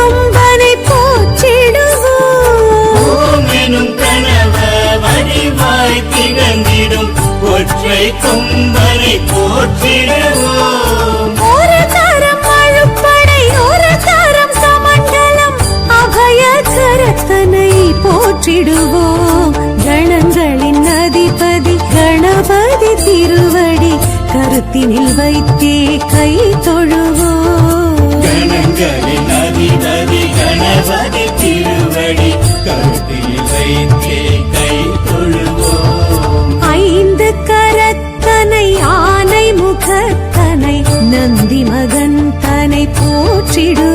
கொம்பனை போற்றிடுவோம். எனும் கணவ வடிவாய் திகழ்ந்திடும். ஒற்றை கொம்பனை போற்றிடுவோம். ஒரு தரம் அழுப்படை ஒரு தரம் சமண்டலம். அபய கரத்தனை போற்றிடுவோம். கணங்களின் அதிபதி கணபதி திருவடி கருத்தினில் வைத்தே கை நந்தி மகன் தனை போற்றிடு